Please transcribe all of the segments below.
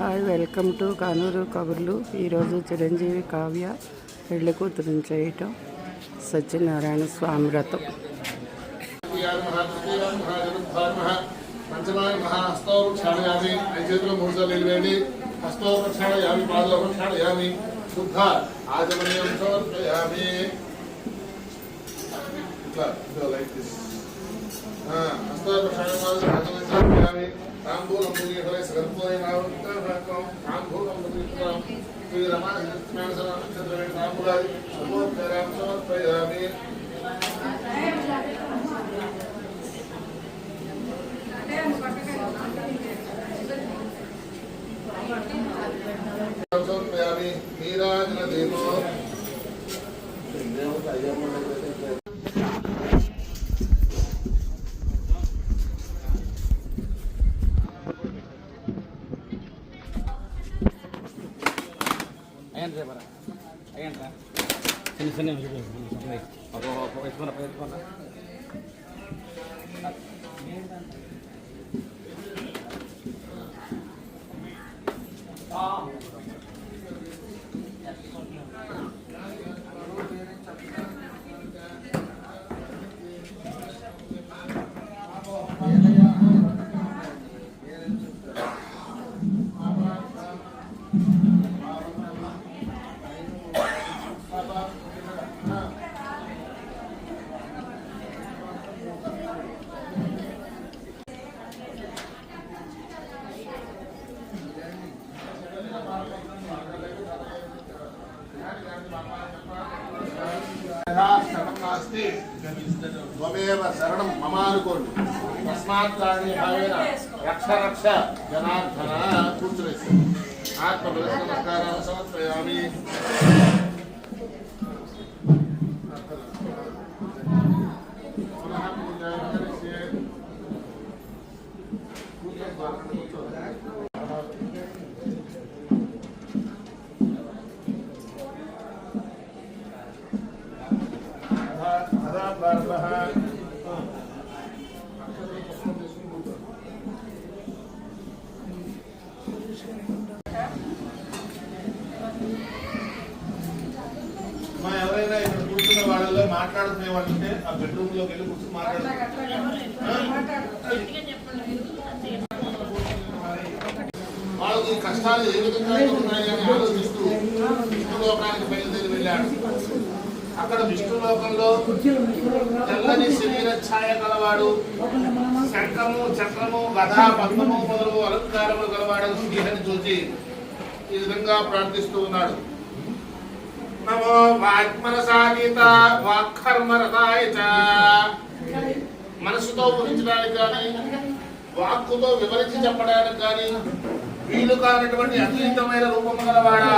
Hi welcome to Kanuru కబుర్లు. ఈరోజు చిరంజీవి కావ్య పెళ్ళి కూతురుని చేయటం సత్యనారాయణ స్వామి వ్రతం. పంచమాయ తాంబూలం తాంబూలం శ్రీ తాంబూలాది. సమర్పయామి. చిన్న చిన్న వేసుకున్నా శరణం మమ అనుకోండి తస్మాత్ కారణీ భావేన రక్ష రక్ష. జనార్దన కూర్చునేసి. ఆత్మ నమస్కారాలు సమర్పయామి. మాట్లాడుకునే వాళ్ళు ఉంటే ఆ? బెడ్రూమ్లోకి వెళ్ళి కూర్చొని వాళ్ళకి కష్టాలు ఏ విధంగా ఉన్నాయని ఆలోచిస్తూ విష్ణు లోకానికి బయలుదేరి వెళ్ళాడు. అక్కడ విష్ణు లోకంలో తెల్లని శరీర ఛాయ గలవాడు శంఖము చక్రము గద పద్మము మొదలు అలంకారములు గలవాడు శ్రీహరి చూసి ఈ విధంగా ప్రార్థిస్తూ ఉన్నాడు. నమో వాక్మనసాగీత వాక్కర్మరతాయ చ మనసుతో ఊహించడానికి కానీ వాక్కుతో వివరించి చెప్పడానికి కానీ వీలు కానటువంటి అతీతమైన రూపము గలవాడా?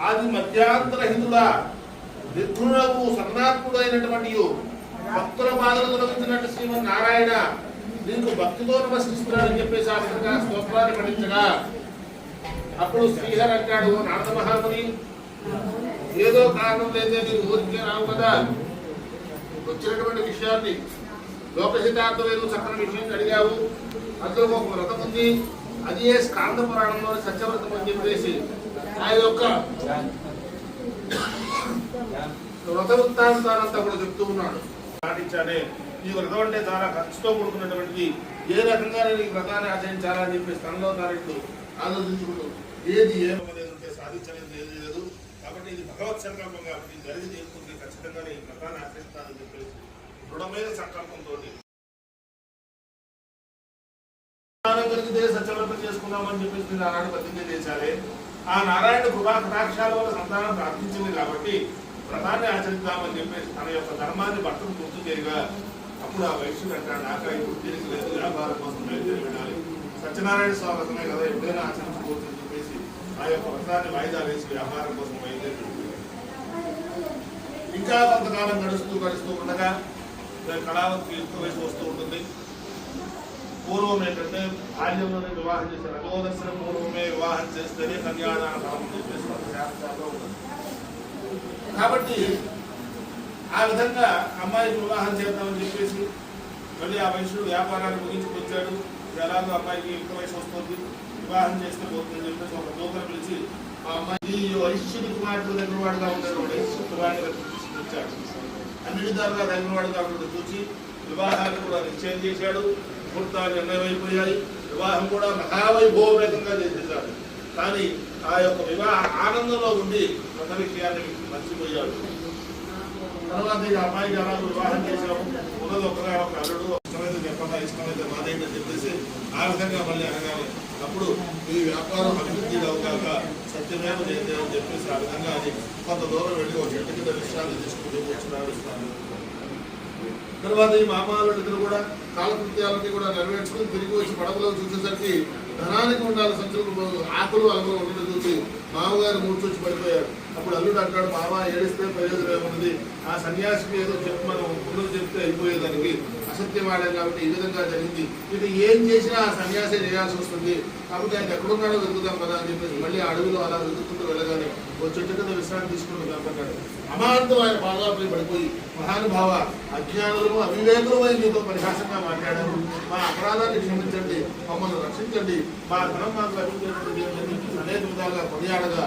ఆది మధ్యాంతరహితుడా విఘ్నులకు సన్నాత్ముడు అయినటువంటి భక్తుల బాధలు తొలగించినట్టు శ్రీమన్ నారాయణ నీకు భక్తితో నమస్కరిస్తున్నాడని చెప్పేసి ఆ విధంగా స్తోత్రాన్ని పఠించగా అప్పుడు శ్రీహర్ అంటాడు "ఓ నారద మహాముని ఏదో కారణం లేదే మీరు ఊరికే రావు కదా. వచ్చినటువంటి విషయాన్ని లోకహితార్థమైన చక్కని విషయం అడిగావు. అందులో ఒక వ్రతం ఉంది. అది ఏ స్కాంద పురాణంలోని సత్యవ్రతం అని చెప్పేసి. ఆ యొక్క వ్రత వృత్తాంతానంతా కూడా చెప్తూ ఉన్నాడు. పాటించానే ఈ వ్రతం అంటే చాలా ఖర్చుతో కూడుకున్నటువంటిది. ఏ రకంగా నేను ఈ వ్రతాన్ని ఆచరించాలని చెప్పి తనలో తారెట్లు ఆలోచించుకుంటూ ఏది ఏమో సాధించలేదు ఏది లేదు కాబట్టి ఇది భగవత్ సంకల్పం కాబట్టి ఇది జరిగి తీరుతుంది ఖచ్చితంగా ఈ వ్రతాన్ని ఆచరిస్తానని చెప్పేసి దృఢమైన సంకల్పంతో కలిగితే సత్యవ్రతం చేసుకుందామని చెప్పేసి మీరు ఆనాడు ప్రతిజ్ఞ చేశారే ఆ నారాయణ కృపా కటాక్షాల వల్ల సంతానం ప్రార్థించింది కాబట్టి వ్రతాన్ని ఆచరిద్దామని చెప్పేసి తన యొక్క ధర్మాన్ని భర్తను గుర్తు చేయగా అప్పుడు ఆ వైశ్యుడు అంటాడు నాకు ఈ తిరిగి లేదు వ్యాపారం కోసం బయలుదేరి వెళ్ళాలి సత్యనారాయణ స్వామి కదా ఎప్పుడైనా ఆచరించుకోవచ్చు అని చెప్పేసి ఆ యొక్క వ్రతాన్ని వాయిదా వేసి వ్యాపారం కోసం బయలుదేరి ఇంకా కొంతకాలం గడుస్తూ గడుస్తూ ఉండగా కళావతి ఎక్కువ వయసు వస్తూ ఉంటుంది. పూర్వం ఏంటంటే బాల్యంలోనే వివాహం చేశారు రఘోదర్శన పూర్వమే వివాహం చేస్తేనే కన్యాదాన చెప్పేసి శాస్త్రాల్లో కాబట్టి ఆ విధంగా అమ్మాయికి వివాహం చేద్దామని చెప్పేసి మళ్ళీ ఆ వయసులో వ్యాపారాన్ని ముగించుకొచ్చాడు ఎలాగో అమ్మాయికి ఎక్కువ వయసు వస్తుంది. వివాహం చేస్తే పోతుందని చెప్పేసి ఒక దూకను పిలిచి ఆ అమ్మాయి వైశ్యుడి కుమారుడు దగ్గర వాడుగా ఉంటాడు వైశ్యుడి తీసుకొచ్చాడు అన్ని విధాలుగా దగ్గర కాకుండా చూసి వివాహాన్ని కూడా నిశ్చయం చేశాడు. ముహూర్తాలు నిర్ణయమైపోయాయి వివాహం కూడా మహావైభవపేతంగా చేసేశాడు. కానీ ఆ యొక్క వివాహ ఆనందంలో ఉండి కొత్త విషయాన్ని మర్చిపోయాడు. తర్వాత ఈ అమ్మాయికి అలా వివాహం చేశాము ఉన్నది ఒకగా ఒక అల్లుడు ఇష్టమైతే చెప్పగా ఇష్టమైతే మాదేంటని చెప్పేసి ఆ విధంగా మళ్ళీ అనగానే అప్పుడు ఈ వ్యాపారం అభివృద్ధి కాక సత్యమేమ జయతే అని చెప్పేసి ఆ విధంగా అది కొంత దూరం వెళ్ళి ఒక చెట్టు కింద విశ్రాంతి తీసుకుంటూ కూర్చున్నాడు తర్వాత ఈ మామాలుడిద్దరు కూడా కాలకృత్యాలన్నీ కూడా నెరవేర్చుకుని తిరిగి వచ్చి పడవలో చూసేసరికి ధనానికి ఉండాలి సంచులు ఆకులు అలగలు ఉండడం చూసి మామగారు మూర్చొచ్చి పడిపోయారు. అప్పుడు అల్లుడు అంటాడు మామ ఏడిస్తే ప్రయోజనం ఏమున్నది ఆ సన్యాసికి ఏదో చెప్పు మనం పునరు చెప్తే అయిపోయేదానికి అసత్యవాడే కాబట్టి ఈ విధంగా జరిగింది. ఇది ఏం చేసినా ఆ సన్యాసే చేయాల్సి వస్తుంది. కాబట్టి ఆయన ఎక్కడున్నాడో వెతుకుదాం కదా అని చెప్పేసి మళ్ళీ అడవిలో అలా వెతుకుంటూ వెళ్ళగానే ఓ చెట్టు కింద విశ్రాంతి తీసుకుని కనపడ్డాడు అమాంతం ఆయన పాదాలపై పడిపోయి మహానుభావ అజ్ఞానులము అవివేకులమైన మీతో పరిహాసంగా మాట్లాడారు. మా అపరాధాన్ని క్షమించండి మమ్మల్ని రక్షించండి. మా ధనం మాకు లభించినటువంటి అనేక విధాలుగా కొనియాడగా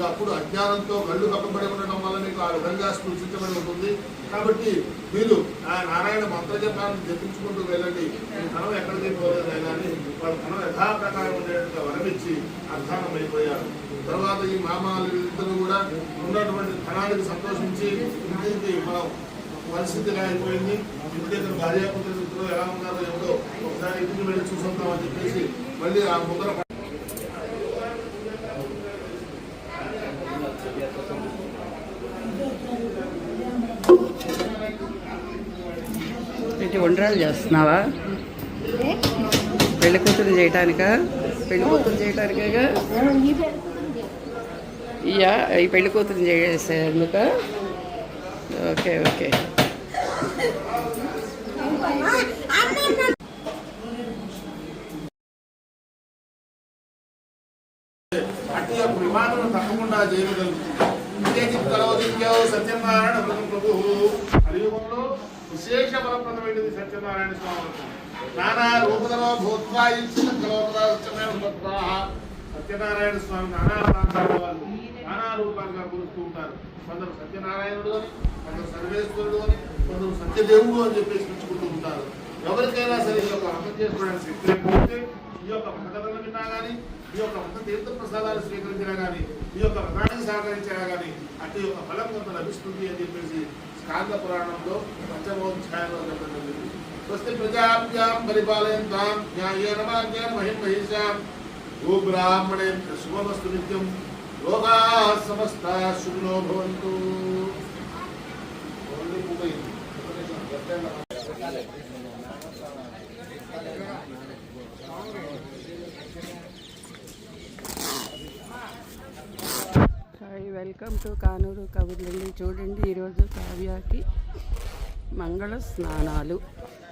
ఇక అప్పుడు అజ్ఞానంతో కళ్ళు కప్పబడి ఉండడం వల్ల మీకు ఆ విధంగా సూచించబడి ఉంటుంది. కాబట్టి మీరు ఆ నారాయణ మంత్రజపాన్ని జపించుకుంటూ వెళ్ళండి. ధనం ఎక్కడికి పోలేదు కానీ వాళ్ళ ధనం యథాప్రకారం ఉండేట్టుగా వరమిచ్చి అర్థానం అయిపోయారు తర్వాత ఈ మామాలు ఇద్దరు కూడా ఉన్నటువంటి ధనానికి సంతోషించి ఇంటికి మనం పరిస్థితి అయిపోయింది. ఇంటి దగ్గర భార్యాపుత్రులు ఎలా ఉన్నారో ఎవరో ఒకసారి ఇంటికి వెళ్ళి చూసుకుంటామని చెప్పేసి మళ్ళీ ఆ ముందర ఏంటి వండరాలు చేస్తున్నావా? పెళ్ళి కూతురు చేయటానిక? పెళ్ళి కూతురు చేయటానికేగా? ఇయా ఈ పెళ్ళి కూతురు చేసేందుక? Okay okay. అట్టి విమానం తప్పకుండా చేయగలుగుతుంది సత్యనారాయణ ప్రభు కలియుగంలో విశేష బలప్రదమైనది సత్యనారాయణ స్వామి నానా రూపదలో భూత్వా ఇచ్చిన సత్యనారాయణ స్వామి నానా ప్రాంతాల వాళ్ళు. నానా రూపాలుగా కొలుస్తూ ఉంటారు. కొందరు సత్యనారాయణుడు అని కొందరు సర్వేశ్వరుడు అని కొందరు సత్యదేవుడు అని చెప్పేసి పిలుచుకుంటూ ఉంటారు. ఎవరికైనా సరే ఈ యొక్క అర్థం చేసుకోవడానికి శక్తి లేకపోతే ఈ యొక్క కథలను విన్నా కానీ ఈ యొక్క వ్రత తీర్థ ప్రసాదాలు స్వీకరించినా కానీ ఈ యొక్క వ్రతానికి సహకరించినా కానీ అటు యొక్క ఫలం కొంత లభిస్తుంది అని చెప్పేసి కాంత పురాణంలో పంచమోధ్యాయంలో చెప్పండి స్వస్తి ప్రజాభ్యాం పరిపాలయంతాం న్యాయేన మార్గేణ మహిం మహిషాం భూబ్రాహ్మణే శుభమస్తు నిత్యం. లోకా సమస్త శుభ్నో భవంతు. వెల్కమ్ టు కానూరు కబుర్లండి. చూడండి ఈరోజు కావ్యాకి మంగళ స్నానాలు.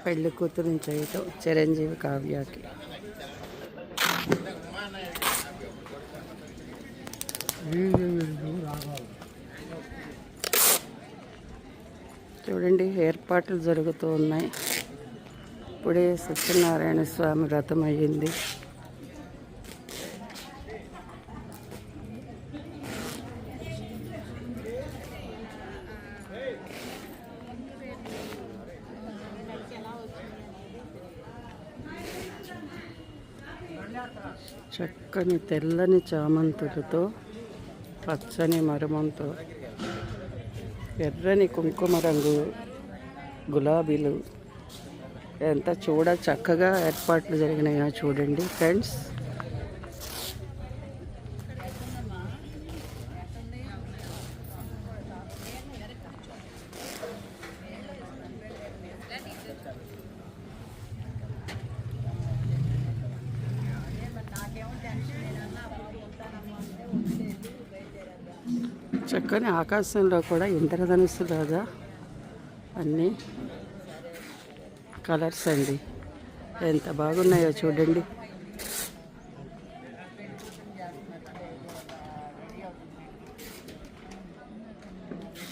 పెళ్ళి కూతురు చేయటం చిరంజీవి కావ్యాకి. చూడండి ఏర్పాట్లు జరుగుతూ ఉన్నాయి. ఇప్పుడే సత్యనారాయణ స్వామి వ్రతం అయ్యింది చక్కని తెల్లని చామంతులతో పచ్చని మరమంతో ఎర్రని కుంకుమ రంగు గులాబీలు. ఎంత చూడ చక్కగా ఏర్పాట్లు జరిగినాయో చూడండి ఫ్రెండ్స్. చక్కని ఆకాశంలో కూడా ఇంద్రధనుస్సు లాగా అన్నీ కలర్స్ అండి. ఎంత బాగున్నాయో చూడండి.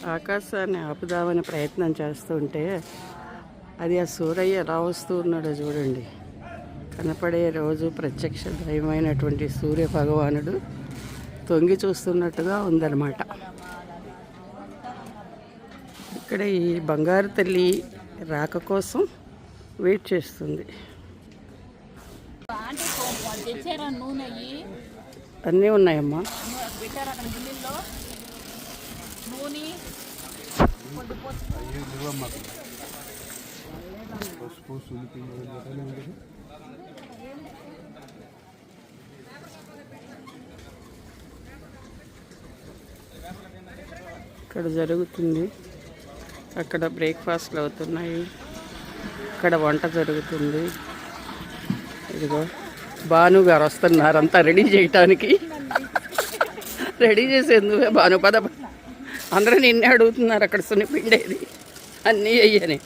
ఆకాశాన్ని ఆపుదామని ప్రయత్నం చేస్తుంటే అది ఆ సూరయ్య ఎలా వస్తూ ఉన్నాడో చూడండి. కనపడే రోజు ప్రత్యక్ష దైవమైనటువంటి సూర్య భగవానుడు తొంగి చూస్తున్నట్టుగా ఉందన్నమాట. ఇక్కడ ఈ బంగారు తల్లి రాక కోసం వెయిట్ చేస్తుంది. అన్నీ ఉన్నాయమ్మా. ఇక్కడ జరుగుతుంది. అక్కడ బ్రేక్ఫాస్ట్లు అవుతున్నాయి. ఇక్కడ వంట జరుగుతుంది. ఇదిగో భాను గారు వస్తున్నారు అంతా రెడీ చేయటానికి. రెడీ చేసేందుకు భాను పద అందరూ నిన్నే అడుగుతున్నారు అక్కడ సున్నిపిండేది. అన్నీ అయ్యని.